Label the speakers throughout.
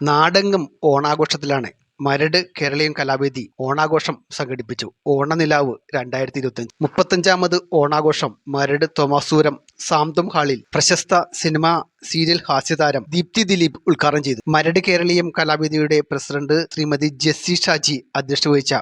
Speaker 1: നാടെങ്ങും ഓണാഘോഷത്തിലാണ് മരട് കേരളീയം കലാവേദി ഓണാഘോഷം സംഘടിപ്പിച്ചു. ഓണനിലാവ് രണ്ടായിരത്തി ഇരുപത്തിയഞ്ച് മുപ്പത്തഞ്ചാമത് ഓണാഘോഷം മരട് തോമാസൂരം സാന്തം ഹാളിൽ പ്രശസ്ത സിനിമ സീരിയൽ ഹാസ്യതാരം ദീപ്തി ദിലീപ് ഉദ്ഘാടനം ചെയ്തു. മരട് കേരളീയം കലാവേദിയുടെ പ്രസിഡന്റ് ശ്രീമതി ജെസ്സി ഷാജി അധ്യക്ഷത വഹിച്ച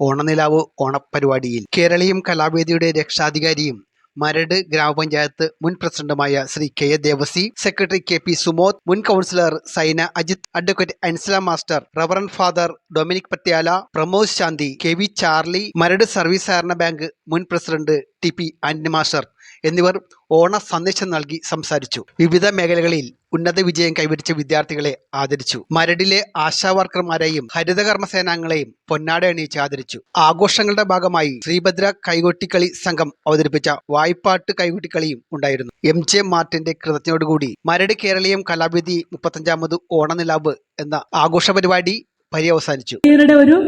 Speaker 1: ഓണനിലാവ് ഓണപരിപാടിയിൽ കേരളീയം കലാവേദിയുടെ രക്ഷാധികാരിയും മരട് ഗ്രാമപഞ്ചായത്ത് മുൻ പ്രസിഡന്റുമായ Shri K A Devasi secretary K P Sumod മുൻ councillor Saina Ajith advocate Ansala master reverend father Dominic Patyala Pramod Shanthi K V Charlie Maradu service സഹകരണ ബാങ്ക് മുൻ president T P Antony master. എന്നിവർ ഓണ സന്ദേശം നൽകി സംസാരിച്ചു. വിവിധ മേഖലകളിൽ ഉന്നത വിജയം കൈവരിച്ച വിദ്യാർത്ഥികളെ ആദരിച്ചു. മരടിലെ ആശാവർക്കർമാരെയും ഹരിതകർമ്മ സേനാംഗങ്ങളെയും പൊന്നാട അണിയിച്ച് ആദരിച്ചു. ആഘോഷങ്ങളുടെ ഭാഗമായി ശ്രീഭദ്ര കൈകൊട്ടിക്കളി സംഘം അവതരിപ്പിച്ച വായ്പാട്ട് കൈകൊട്ടിക്കളിയും ഉണ്ടായിരുന്നു. എം ജെ മാർട്ടിന്റെ കൃതജ്ഞയോടുകൂടി മരട് കേരളീയം കലാവേദി മുപ്പത്തഞ്ചാമത് ഓണനിലാവ് എന്ന ആഘോഷ പരിപാടി പര്യവസാനിച്ചു
Speaker 2: ഒരു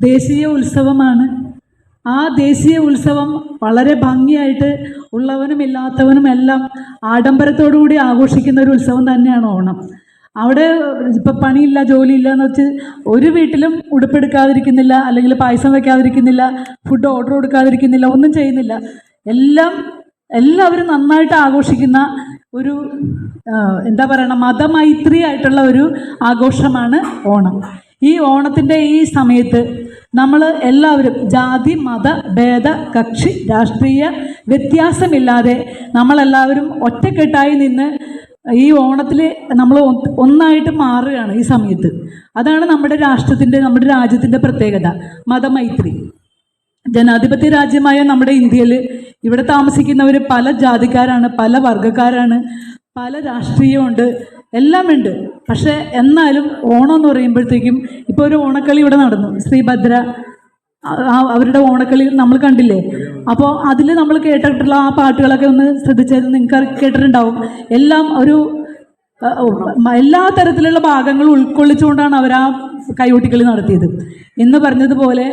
Speaker 2: ദേശീയ ഉത്സവമാണ് ആ ദേശീയ ഉത്സവം വളരെ ഭംഗിയായിട്ട് ഉള്ളവനും ഇല്ലാത്തവനും എല്ലാം ആഡംബരത്തോടുകൂടി ആഘോഷിക്കുന്ന ഒരു ഉത്സവം തന്നെയാണ് ഓണം. അവിടെ ഇപ്പം പണിയില്ല ജോലിയില്ല എന്ന് വെച്ച് ഒരു വീട്ടിലും ഉടുപ്പെടുക്കാതിരിക്കുന്നില്ല അല്ലെങ്കിൽ പായസം വെക്കാതിരിക്കുന്നില്ല ഫുഡ് ഓർഡർ കൊടുക്കാതിരിക്കുന്നില്ല ഒന്നും ചെയ്യുന്നില്ല. എല്ലാം എല്ലാവരും നന്നായിട്ട് ആഘോഷിക്കുന്ന ഒരു എന്താ പറയണം മതമൈത്രി ആയിട്ടുള്ള ഒരു ആഘോഷമാണ് ഓണം. ഈ ഓണത്തിന്റെ ഈ സമയത്ത് നമ്മൾ എല്ലാവരും ജാതി മത ഭേദ കക്ഷി രാഷ്ട്രീയ വ്യത്യാസമില്ലാതെ നമ്മളെല്ലാവരും ഒറ്റക്കെട്ടായി നിന്ന് ഈ ഓണത്തിൽ നമ്മൾ ഒന്നായിട്ട് മാറുകയാണ് ഈ സമയത്ത്. അതാണ് നമ്മുടെ രാഷ്ട്രത്തിന്റെ നമ്മുടെ രാജ്യത്തിന്റെ പ്രത്യേകത മതമൈത്രി. ജനാധിപത്യ രാജ്യമായ നമ്മുടെ ഇന്ത്യയിൽ ഇവിടെ താമസിക്കുന്നവർ പല ജാതിക്കാരാണ് പല വർഗക്കാരാണ് പല രാഷ്ട്രീയമുണ്ട്. എല്ലാം ഉണ്ട്. പക്ഷേ എന്നാലും ഓണം എന്ന് പറയുമ്പോഴത്തേക്കും ഇപ്പോൾ ഒരു ഓണക്കളി ഇവിടെ നടന്നു. ശ്രീഭദ്ര അവരുടെ ഓണക്കളി നമ്മൾ കണ്ടില്ലേ? അപ്പോൾ അതിൽ നമ്മൾ കേട്ടിട്ടുള്ള ആ പാട്ടുകളൊക്കെ ഒന്ന് ശ്രദ്ധിച്ചാൽ നിങ്ങൾക്ക് കേട്ടിട്ടുണ്ടാവും. എല്ലാം ഒരു എല്ലാ തരത്തിലുള്ള ഭാഗങ്ങൾ ഉൾക്കൊള്ളിച്ചുകൊണ്ടാണ് അവർ ആ കൈകൊട്ടിക്കളി നടത്തിയത്. എന്ന് പറഞ്ഞതുപോലെ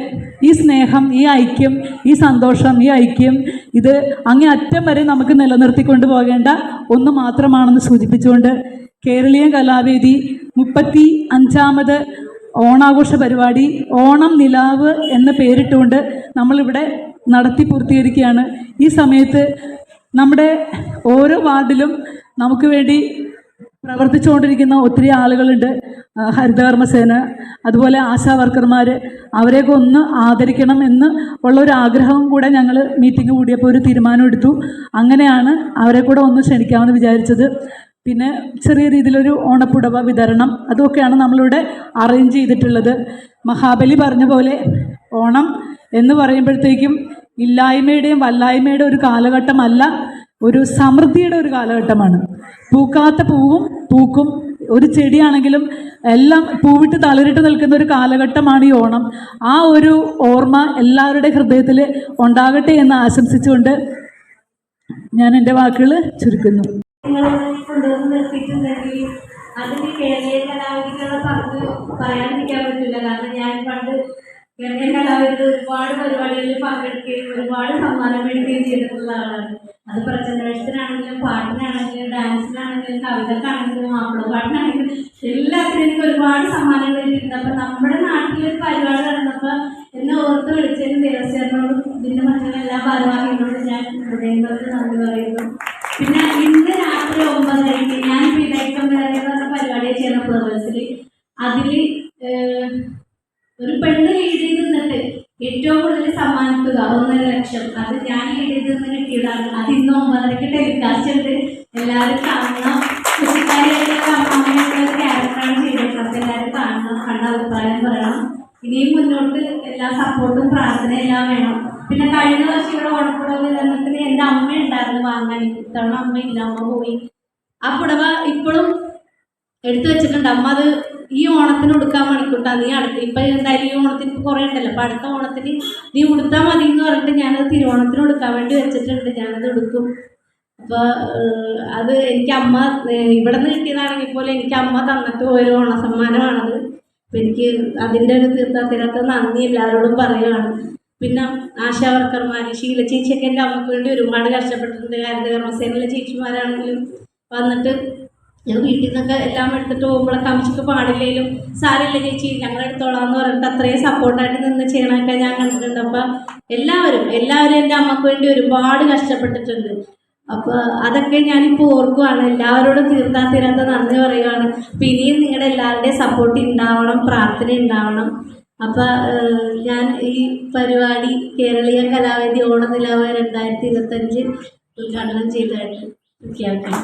Speaker 2: ഈ സ്നേഹം ഈ ഐക്യം ഈ സന്തോഷം ഈ ഐക്യം ഇത് അങ്ങേ അറ്റം വരെ നമുക്ക് നിലനിർത്തിക്കൊണ്ട് പോകേണ്ട ഒന്ന് മാത്രമാണെന്ന് സൂചിപ്പിച്ചുകൊണ്ട് കേരളീയ കലാവേദി മുപ്പത്തി അഞ്ചാമത് ഓണാഘോഷ പരിപാടി ഓണം നിലാവ് എന്ന പേരിട്ടുകൊണ്ട് നമ്മളിവിടെ നടത്തി പൂർത്തീകരിക്കുകയാണ്. ഈ സമയത്ത് നമ്മുടെ ഓരോ വാർഡിലും നമുക്ക് വേണ്ടി പ്രവർത്തിച്ചുകൊണ്ടിരിക്കുന്ന ഒത്തിരി ആളുകളുണ്ട്. ഹരിതകർമ്മസേന അതുപോലെ ആശാ വർക്കർമാർ അവരെയൊക്കെ ഒന്ന് ആദരിക്കണം എന്ന് ഉള്ള ഒരു ആഗ്രഹം കൂടെ ഞങ്ങൾ മീറ്റിംഗ് കൂടിയപ്പോൾ ഒരു തീരുമാനമെടുത്തു. അങ്ങനെയാണ് അവരെ കൂടെ ഒന്ന് ക്ഷണിക്കാമെന്ന് വിചാരിച്ചത്. പിന്നെ ചെറിയ രീതിയിലൊരു ഓണപ്പുടവ വിതരണം അതൊക്കെയാണ് നമ്മളിവിടെ അറേഞ്ച് ചെയ്തിട്ടുള്ളത്. മഹാബലി പറഞ്ഞ പോലെ ഓണം എന്ന് പറയുമ്പോഴത്തേക്കും ഇല്ലായ്മയുടെയും വല്ലായ്മയുടെ ഒരു കാലഘട്ടമല്ല ഒരു സമൃദ്ധിയുടെ ഒരു കാലഘട്ടമാണ്. പൂക്കാത്ത പൂവും പൂക്കും ഒരു ചെടിയാണെങ്കിലും എല്ലാം പൂവിട്ട് തളിരിട്ട് നിൽക്കുന്ന ഒരു കാലഘട്ടമാണ് ഈ ഓണം. ആ ഒരു ഓർമ്മ എല്ലാവരുടെ ഹൃദയത്തിൽ ഉണ്ടാകട്ടെ എന്ന് ആശംസിച്ചുകൊണ്ട് ഞാൻ എന്റെ വാക്കുകൾ ചുരുക്കുന്നു.
Speaker 3: നിങ്ങൾ കൊണ്ടുവന്ന് നിർത്തിയിട്ടുണ്ടെങ്കിൽ അതിന് കേരളീയ കലാവിധികളെ പറ്റില്ല. കാരണം ഞാൻ പണ്ട് കേരളീയ കലാവിധി ഒരുപാട് പരിപാടികളിൽ പങ്കെടുക്കുകയും ഒരുപാട് സമ്മാനം മേടിക്കുകയും ചെയ്തിട്ടുള്ള ആളാണ്. അത് പ്രചരണത്തിനാണെങ്കിലും പാട്ടിനാണെങ്കിലും ഡാൻസിനാണെങ്കിലും കവിതക്കാണെങ്കിലും മാപ്പിള പാട്ടിനാണെങ്കിലും എല്ലാത്തിനും എനിക്ക് ഒരുപാട് സമ്മാനങ്ങൾ കിട്ടിയിട്ടുണ്ട് അപ്പം നമ്മുടെ നാട്ടിലൊരു പരിപാടി നടന്നപ്പോൾ എന്നെ വിളിച്ചതിന് ദേവസ്വനോടും ഇതിന്റെ മറ്റുള്ള എല്ലാ ഞാൻ ഹൃദയങ്ങൾക്ക് നന്ദി പറയുന്നു. പിന്നെ ഇന്ന് ഒമ്പതരയ്ക്ക് ടെലികാസ്റ്റ് ഉണ്ട്. എല്ലാവരും കാണണം. കൃഷിക്കാരിയായിട്ടുള്ള അമ്മാമയായിട്ടുള്ള ഒരു ക്യാരക്ടറാണ് ചെയ്തിട്ടുള്ളത് എല്ലാവരും കാണണം. കണ്ട അഭിപ്രായം പറയണം. ഇനിയും മുന്നോട്ട് എല്ലാ സപ്പോർട്ടും പ്രാർത്ഥനയും എല്ലാം വേണം. പിന്നെ കഴിഞ്ഞ വർഷം ഇവിടെ ഓണപ്പുടവ വിതരണത്തിന് എന്റെ അമ്മ ഉണ്ടായിരുന്നു വാങ്ങാൻ. ഇത്തവണ അമ്മ ഇല്ല അമ്മ പോയി. ആ പുടവ ഇപ്പോഴും എടുത്തു വെച്ചിട്ടുണ്ട്. അമ്മ അത് ഈ ഓണത്തിന് ഉടുക്കാൻ മണിക്കൂട്ടാ നീ അടുത്ത് ഇപ്പം എന്തായാലും ഈ ഓണത്തിന് ഇപ്പൊ കുറേ ഉണ്ടല്ലോ. അപ്പം അടുത്ത ഓണത്തിന് നീ ഉടുത്താൽ മതി എന്ന് പറഞ്ഞിട്ട് ഞാനത് തിരുവോണത്തിന് ഉടുക്കാൻ വേണ്ടി വെച്ചിട്ടുണ്ട്. ഞാനത് ഉടുക്കും. അപ്പോൾ അത് എനിക്ക് അമ്മ ഇവിടെ നിന്ന് കിട്ടിയതാണെങ്കിൽ പോലും എനിക്ക് അമ്മ തന്നിട്ട് പോയ ഓണ സമ്മാനമാണത് അപ്പം എനിക്ക് അതിന്റെ ഒരു തീർത്ഥത്തിനകത്ത് നന്ദി എല്ലാവരോടും പറയുകയാണ് പിന്നെ ആശാ വർക്കർമാർ ശീല ചേച്ചിയൊക്കെ എന്റെ അമ്മയ്ക്ക് വേണ്ടി ഒരുപാട് കഷ്ടപ്പെട്ടിട്ടുണ്ട്. ഹരിതകർമ്മസേനയിലെ ചേച്ചിമാരാണെങ്കിലും വന്നിട്ട് ഞാൻ വീട്ടിൽ നിന്നൊക്കെ എല്ലാം എടുത്തിട്ട് പോകുമ്പോഴൊക്കെ അമ്മച്ചിക്ക് പാടില്ലേലും സാരില്ല ചേച്ചി ഞങ്ങൾ എടുത്തോളാം എന്ന് പറഞ്ഞിട്ട് അത്രയും സപ്പോർട്ടായിട്ട് നിന്ന് ചെയ്യണമൊക്കെ ഞാൻ കണ്ടിട്ടുണ്ട്. അപ്പം എല്ലാവരും എല്ലാവരും എന്റെ അമ്മയ്ക്ക് വേണ്ടി ഒരുപാട് കഷ്ടപ്പെട്ടിട്ടുണ്ട്. അപ്പോൾ അതൊക്കെ ഞാനിപ്പോൾ ഓർക്കുവാണ്. എല്ലാവരോടും തീർത്താ തീരാത്ത നന്ദി പറയുകയാണ് അപ്പം ഇനിയും നിങ്ങളുടെ എല്ലാവരുടെയും സപ്പോർട്ട് ഉണ്ടാവണം പ്രാർത്ഥന ഉണ്ടാവണം അപ്പം ഞാൻ ഈ പരിപാടി കേരളീയ കലാവേദി ഓണനിലാവ് രണ്ടായിരത്തി ഇരുപത്തഞ്ച് ഉദ്ഘാടനം ചെയ്തതായിട്ട് പ്രഖ്യാപിക്കണം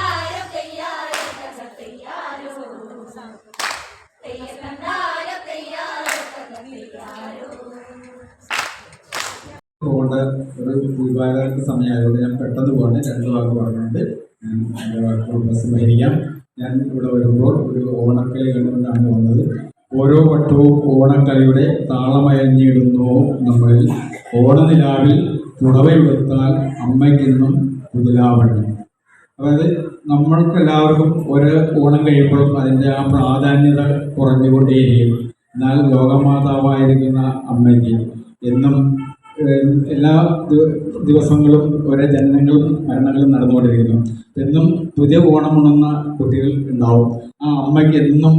Speaker 3: നമസ്കാരം
Speaker 4: ഒരു വിഭാഗങ്ങൾക്ക് സമയമായതുകൊണ്ട് ഞാൻ പെട്ടെന്ന് പോകണേ രണ്ട് വാക്ക് പറഞ്ഞുകൊണ്ട് ഞാൻ എന്റെ വാക്കുകൾ പ്രസംഗിക്കാം ഞാൻ ഇവിടെ വരുമ്പോൾ ഒരു ഓണക്കളി കണ്ടുകൊണ്ടാണ് വന്നത്. ഓരോ വട്ടവും ഓണക്കളിയുടെ താളമയഞ്ഞിടുന്നു നമ്മളിൽ. ഓണനിലാവിൽ പുടവയെടുത്താൽ അമ്മയ്ക്കെന്നും മുതലാവണം അതായത് നമ്മൾക്ക് എല്ലാവർക്കും ഒരു ഓണം കഴിയുമ്പോഴും അതിന്റെ ആ പ്രാധാന്യത കുറഞ്ഞുകൊണ്ടേയിരിക്കും. എന്നാൽ ലോകമാതാവായിരിക്കുന്ന അമ്മയ്ക്ക് എന്നും എല്ലാ ദിവസങ്ങളും ഓരോ ജനനങ്ങളും മരണങ്ങളും നടന്നുകൊണ്ടിരിക്കുന്നു. എന്നും പുതിയ ഓണമുണർന്ന കുട്ടികൾ ഉണ്ടാവും. ആ അമ്മയ്ക്ക് എന്നും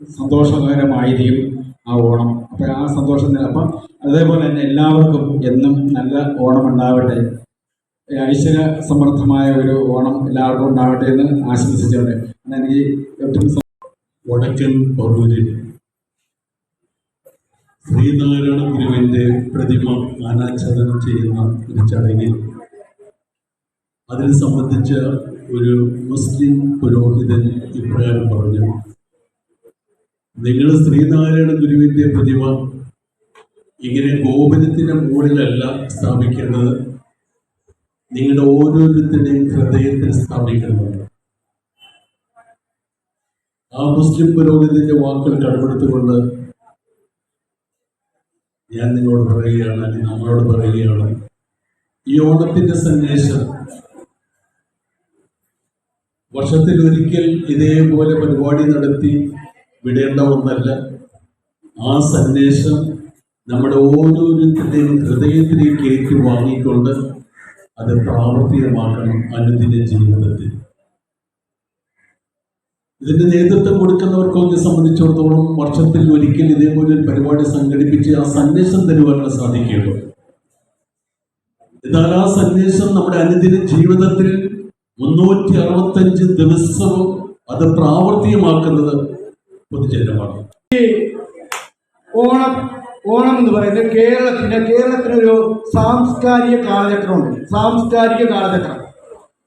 Speaker 4: സന്തോഷകരമായിരിക്കും ആ ഓണം. അപ്പം ആ സന്തോഷം അപ്പം അതേപോലെ തന്നെ എല്ലാവർക്കും എന്നും നല്ല ഓണം ഉണ്ടാവട്ടെ. ഐശ്വര്യ സമൃദ്ധമായ ഒരു ഓണം എല്ലാവർക്കും ഉണ്ടാവട്ടെ എന്ന് ആശംസിച്ചുകൊണ്ട് എനിക്ക് ഏറ്റവും
Speaker 5: വടക്കൻ പറവൂരിൽ ശ്രീനാരായണ ഗുരുവിന്റെ പ്രതിമ അനാച്ഛാദനം ചെയ്യുന്ന ഒരു ചടങ്ങിൽ അതിനെ സംബന്ധിച്ച ഒരു മുസ്ലിം പുരോഹിതൻ ഇപ്രകാരം പറഞ്ഞു നിങ്ങൾ ശ്രീനാരായണ ഗുരുവിന്റെ പ്രതിമ ഇങ്ങനെ ഗോപുരത്തിന്റെ മുകളിലല്ല സ്ഥാപിക്കേണ്ടത്. നിങ്ങളുടെ ഓരോരുത്തരുടെയും ഹൃദയത്തിൽ സ്ഥാപിക്കേണ്ടതാണ് ആ മുസ്ലിം പുരോഹിതന്റെ വാക്കുകൾ കടമെടുത്തുകൊണ്ട് ഞാൻ നിങ്ങളോട് പറയുകയാണ് അല്ലെങ്കിൽ നമ്മളോട് പറയുകയാണ്. ഈ ഓണത്തിന്റെ സന്ദേശം വർഷത്തിൽ ഒരിക്കൽ ഇതേപോലെ പരിപാടി നടത്തി വിടേണ്ട ഒന്നല്ല. ആ സന്ദേശം നമ്മുടെ ഓരോരുത്തരുടെയും ഹൃദയത്തിലേക്ക് ഏറ്റു വാങ്ങിക്കൊണ്ട് അത് പ്രാവർത്തികമാക്കണം അനുദിന ജീവിതത്തിൽ. ഇതിന്റെ നേതൃത്വം കൊടുക്കുന്നവർക്കൊക്കെ സംബന്ധിച്ചിടത്തോളം വർഷത്തിൽ ഒരിക്കൽ ഇതേപോലെ ഒരു പരിപാടി സംഘടിപ്പിച്ച് ആ സന്ദേശം തരുവാനുള്ള സാധിക്കുകയുള്ളൂ. എന്നാൽ ആ സന്ദേശം നമ്മുടെ അനുദിന ജീവിതത്തിൽ മുന്നൂറ്റി അറുപത്തഞ്ച് ദിവസവും അത് പ്രാവർത്തികമാക്കുന്നത് പൊതുജനമാണ്.
Speaker 6: ഓണം ഓണം എന്ന് പറയുന്നത് കേരളത്തിന്റെ കേരളത്തിനൊരു സാംസ്കാരിക കാലചക്രമുണ്ട് സാംസ്കാരിക കാലചക്രം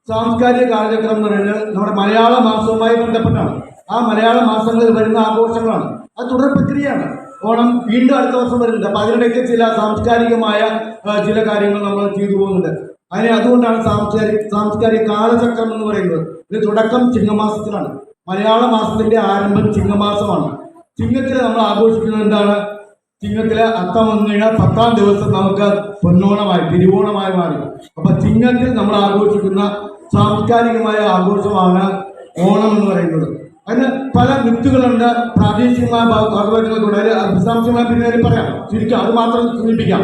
Speaker 6: സാംസ്കാരിക കാലചക്രം എന്ന് പറയുന്നത് നമ്മുടെ മലയാള മാസവുമായി ബന്ധപ്പെട്ടാണ്. ആ മലയാള മാസങ്ങളിൽ വരുന്ന ആഘോഷങ്ങളാണ്. അത് തുടർ പ്രക്രിയയാണ്. ഓണം വീണ്ടും അടുത്ത വർഷം വരുന്നുണ്ട്. അപ്പൊ അതിനിടയ്ക്ക് ചില സാംസ്കാരികമായ ചില കാര്യങ്ങൾ നമ്മൾ ചെയ്തു പോകുന്നുണ്ട്. അതിനെ അതുകൊണ്ടാണ് സാംസ്കാരിക സാംസ്കാരിക കാലചക്രം എന്ന് പറയുന്നത്. ഇത് തുടക്കം ചിങ്ങമാസത്തിലാണ്. മലയാള മാസത്തിന്റെ ആരംഭം ചിങ്ങമാസമാണ്. ചിങ്ങത്തിൽ നമ്മൾ ആഘോഷിക്കുന്നത് എന്താണ്? ചിങ്ങത്തിലെ അത്തം കഴിഞ്ഞാൽ പത്താം ദിവസം നമുക്ക് പൊന്നോണമായി തിരുവോണമായി മാറി. അപ്പൊ ചിങ്ങത്തിൽ നമ്മൾ ആഘോഷിക്കുന്ന സാംസ്കാരികമായ ആഘോഷമാണ് ഓണം എന്ന് പറയുന്നത്. അതിന് പല മിത്തുകളുണ്ട്. പ്രാദേശികമായ ഭാഗവതങ്ങളുണ്ട് അതിൽ വിശദാംശമായി പറയാം. ചുരുക്കം അത് മാത്രം സൂചിപ്പിക്കാം.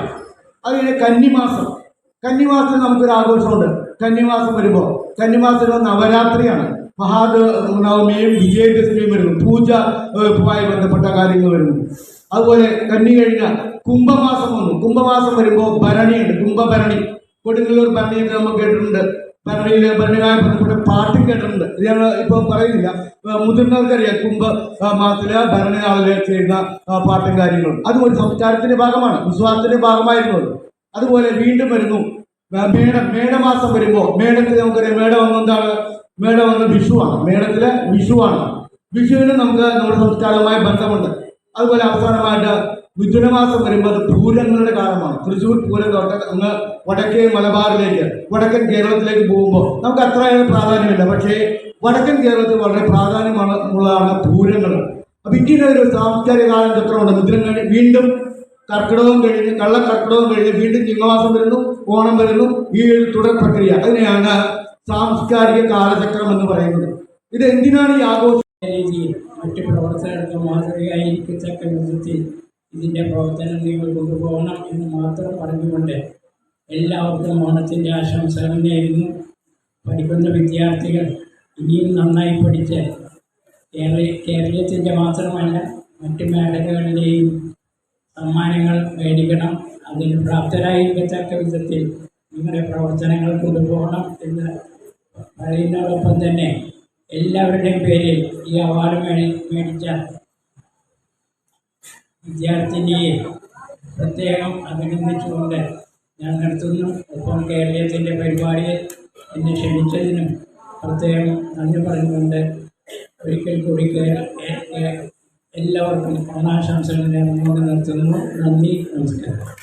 Speaker 6: അത് കന്നിമാസം. കന്നിമാസം നമുക്കൊരു ആഘോഷമുണ്ട്. കന്നിമാസം വരുമ്പോൾ. കന്നിമാസം നവരാത്രിയാണ്. മഹാദ നവമിയും വിജയദശമിയും വരുന്നു. പൂജ മായി ബന്ധപ്പെട്ട കാര്യങ്ങൾ വരുന്നു. അതുപോലെ കന്നി കഴിഞ്ഞ കുംഭമാസം വന്നു. കുംഭമാസം വരുമ്പോൾ ഭരണിയുണ്ട്. കുംഭഭരണി. കൊടുങ്ങല്ലൂർ ഭരണിയൊക്കെ നമ്മൾ കേട്ടിട്ടുണ്ട്. ഭരണിയിലെ ഭരണിയുമായി ബന്ധപ്പെട്ട പാട്ടും കേട്ടിട്ടുണ്ട്. ഇത് ഞങ്ങൾ ഇപ്പോൾ പറയുന്നില്ല. മുതിർന്നവർക്കറിയാം കുംഭ മാസത്തിലെ ഭരണി നാളിലെ ചെയ്യുന്ന പാട്ടും കാര്യങ്ങളും. അതും ഒരു സംസ്കാരത്തിന്റെ ഭാഗമാണ്. വിശ്വാസത്തിന്റെ ഭാഗമായിരുന്നു അതുപോലെ വീണ്ടും വരുന്നു. മേട മേടം മേടമാസം വരുമ്പോൾ മേടത്തിൽ നമുക്കറിയാം മേടം എന്താണ് മേടം വന്ന വിഷുവാണ്. മേടത്തിലെ വിഷുവാണ്. വിഷുവിന് നമുക്ക് നമ്മുടെ സംസ്കാരവുമായി ബന്ധമുണ്ട്. അതുപോലെ അവസാനമായിട്ട് മിഥുനമാസം വരുമ്പോൾ അത് പൂരങ്ങളുടെ കാലമാണ്. തൃശ്ശൂർ പൂരം തൊട്ട് അങ്ങ് വടക്കേ മലബാറിലേക്ക് വടക്കൻ കേരളത്തിലേക്ക് പോകുമ്പോൾ നമുക്ക് അത്ര പ്രാധാന്യമില്ല. പക്ഷേ വടക്കൻ കേരളത്തിൽ വളരെ പ്രാധാന്യമാണ് ഉള്ളതാണ് പൂരങ്ങൾ. അപ്പൊ ഇങ്ങനെ ഒരു സാംസ്കാരിക കാലം ചക്രമുണ്ട് മിഥുനം കഴിഞ്ഞ് വീണ്ടും കർക്കിടകം കഴിഞ്ഞ് കള്ളക്കർക്കിടകം കഴിഞ്ഞ് വീണ്ടും ചിങ്ങമാസം വരുന്നു ഓണം വരുന്നു ഈ ഒരു തുടർ പ്രക്രിയ. അതിനെയാണ് സാംസ്കാരിക കാലചക്രം എന്ന് പറയുന്നത്. ഇത് എന്തിനാണ് ഈ ആഘോഷം?
Speaker 7: രീതിയിൽ മറ്റ് പ്രവർത്തകർക്ക് മാതൃകയായിരിക്കത്തക്ക വിധത്തിൽ ഇതിന്റെ പ്രവർത്തനം നിങ്ങൾ കൊണ്ടുപോകണം എന്ന് മാത്രം പറഞ്ഞുകൊണ്ട് എല്ലാവർക്കും ഓണത്തിന്റെ ആശംസകൾ നേരുന്നു. പഠിക്കുന്ന വിദ്യാർത്ഥികൾ ഇനിയും നന്നായി പഠിച്ച് കേരള കേരളത്തിന്റെ മാത്രമല്ല മറ്റ് മേഖലകളിലെയും സമ്മാനങ്ങൾ മേടിക്കണം അതിന് പ്രാപ്തരായിരിക്കത്തക്ക വിധത്തിൽ നിങ്ങളുടെ പ്രവർത്തനങ്ങൾ കൊണ്ടുപോകണം എന്ന് പറയുന്നതോടൊപ്പം തന്നെ എല്ലാവരുടെയും പേരിൽ ഈ അവാർഡ് മേടി മേടിച്ച വിദ്യാർത്ഥിനിയെ പ്രത്യേകം അഭിനന്ദിച്ചുകൊണ്ട് ഞാൻ നിർത്തുന്നു. ഒപ്പം കേരളീയത്തിന്റെ പരിപാടിയിൽ എന്നെ ക്ഷണിച്ചതിനും പ്രത്യേകം നന്ദി പറഞ്ഞുകൊണ്ട് ഒരിക്കൽ കൂടി എല്ലാവർക്കും ഓണാശംസകൾ നേർന്നുകൊണ്ട് നിർത്തുന്നു. നന്ദി നമസ്കാരം.